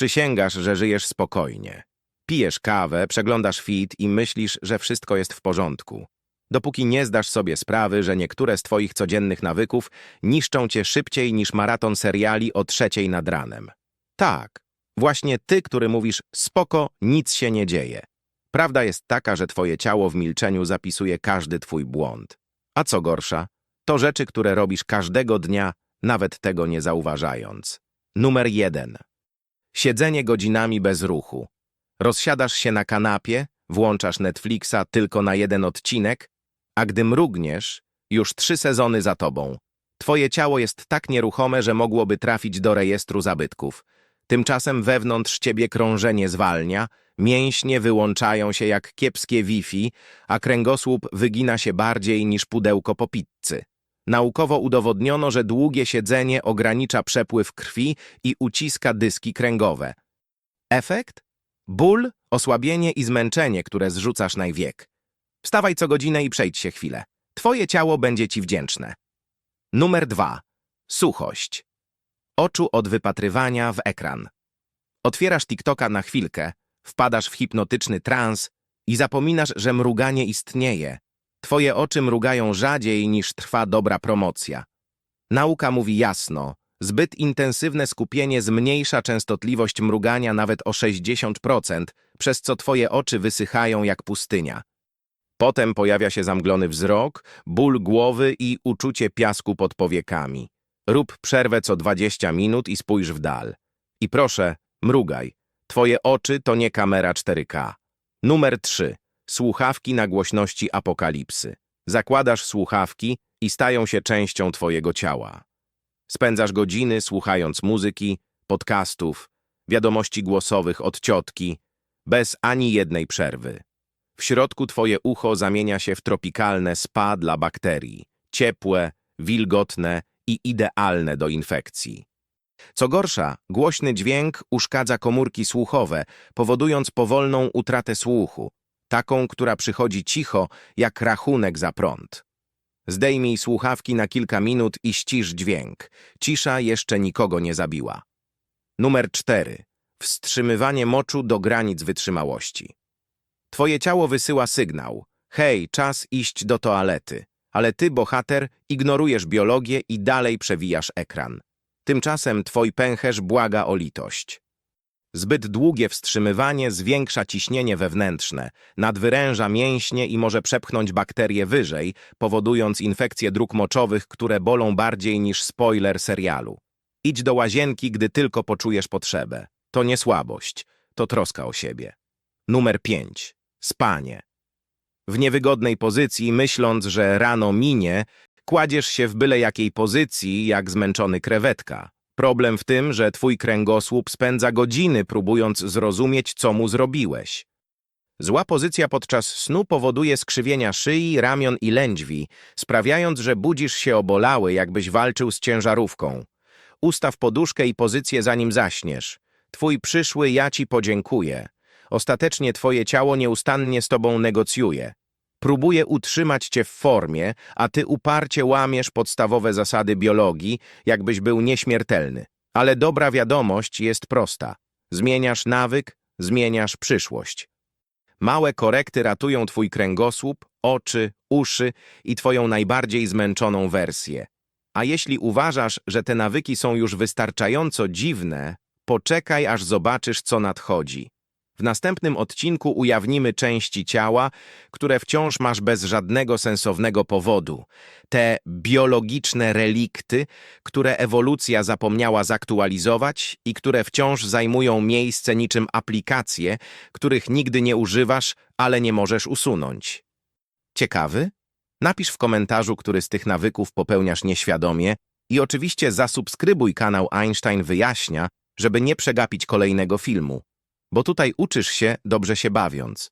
Przysięgasz, że żyjesz spokojnie. Pijesz kawę, przeglądasz feed i myślisz, że wszystko jest w porządku. Dopóki nie zdasz sobie sprawy, że niektóre z twoich codziennych nawyków niszczą cię szybciej niż maraton seriali o trzeciej nad ranem. Tak, właśnie ty, który mówisz spoko, nic się nie dzieje. Prawda jest taka, że twoje ciało w milczeniu zapisuje każdy twój błąd. A co gorsza, to rzeczy, które robisz każdego dnia, nawet tego nie zauważając. Numer jeden. Siedzenie godzinami bez ruchu. Rozsiadasz się na kanapie, włączasz Netflixa tylko na jeden odcinek, a gdy mrugniesz, już trzy sezony za tobą. Twoje ciało jest tak nieruchome, że mogłoby trafić do rejestru zabytków. Tymczasem wewnątrz ciebie krążenie zwalnia, mięśnie wyłączają się jak kiepskie Wi-Fi, a kręgosłup wygina się bardziej niż pudełko po pizzy. Naukowo udowodniono, że długie siedzenie ogranicza przepływ krwi i uciska dyski kręgowe. Efekt? Ból, osłabienie i zmęczenie, które zrzucasz na wiek. Wstawaj co godzinę i przejdź się chwilę. Twoje ciało będzie ci wdzięczne. Numer dwa. Suchość. Oczu od wypatrywania w ekran. Otwierasz TikToka na chwilkę, wpadasz w hipnotyczny trans i zapominasz, że mruganie istnieje. Twoje oczy mrugają rzadziej niż trwa dobra promocja. Nauka mówi jasno, zbyt intensywne skupienie zmniejsza częstotliwość mrugania nawet o 60%, przez co twoje oczy wysychają jak pustynia. Potem pojawia się zamglony wzrok, ból głowy i uczucie piasku pod powiekami. Rób przerwę co 20 minut i spójrz w dal. I proszę, mrugaj. Twoje oczy to nie kamera 4K. Numer 3. Słuchawki na głośności apokalipsy. Zakładasz słuchawki i stają się częścią twojego ciała. Spędzasz godziny słuchając muzyki, podcastów, wiadomości głosowych od ciotki, bez ani jednej przerwy. W środku twoje ucho zamienia się w tropikalne spa dla bakterii, ciepłe, wilgotne i idealne do infekcji. Co gorsza, głośny dźwięk uszkadza komórki słuchowe, powodując powolną utratę słuchu, taką, która przychodzi cicho, jak rachunek za prąd. Zdejmij słuchawki na kilka minut i ścisz dźwięk. Cisza jeszcze nikogo nie zabiła. Numer 4. Wstrzymywanie moczu do granic wytrzymałości. Twoje ciało wysyła sygnał. Hej, czas iść do toalety. Ale ty, bohater, ignorujesz biologię i dalej przewijasz ekran. Tymczasem twój pęcherz błaga o litość. Zbyt długie wstrzymywanie zwiększa ciśnienie wewnętrzne, nadwyręża mięśnie i może przepchnąć bakterie wyżej, powodując infekcje dróg moczowych, które bolą bardziej niż spoiler serialu. Idź do łazienki, gdy tylko poczujesz potrzebę. To nie słabość, to troska o siebie. Numer 5. Spanie. W niewygodnej pozycji, myśląc, że rano minie, kładziesz się w byle jakiej pozycji, jak zmęczony krewetka. Problem w tym, że twój kręgosłup spędza godziny próbując zrozumieć, co mu zrobiłeś. Zła pozycja podczas snu powoduje skrzywienia szyi, ramion i lędźwi, sprawiając, że budzisz się obolały, jakbyś walczył z ciężarówką. Ustaw poduszkę i pozycję zanim zaśniesz. Twój przyszły ja ci podziękuję. Ostatecznie twoje ciało nieustannie z tobą negocjuje. Próbuje utrzymać cię w formie, a ty uparcie łamiesz podstawowe zasady biologii, jakbyś był nieśmiertelny. Ale dobra wiadomość jest prosta. Zmieniasz nawyk, zmieniasz przyszłość. Małe korekty ratują twój kręgosłup, oczy, uszy i twoją najbardziej zmęczoną wersję. A jeśli uważasz, że te nawyki są już wystarczająco dziwne, poczekaj aż zobaczysz, co nadchodzi. W następnym odcinku ujawnimy części ciała, które wciąż masz bez żadnego sensownego powodu. Te biologiczne relikty, które ewolucja zapomniała zaktualizować i które wciąż zajmują miejsce niczym aplikacje, których nigdy nie używasz, ale nie możesz usunąć. Ciekawy? Napisz w komentarzu, który z tych nawyków popełniasz nieświadomie i oczywiście zasubskrybuj kanał Einstein Wyjaśnia, żeby nie przegapić kolejnego filmu bo tutaj uczysz się dobrze się bawiąc.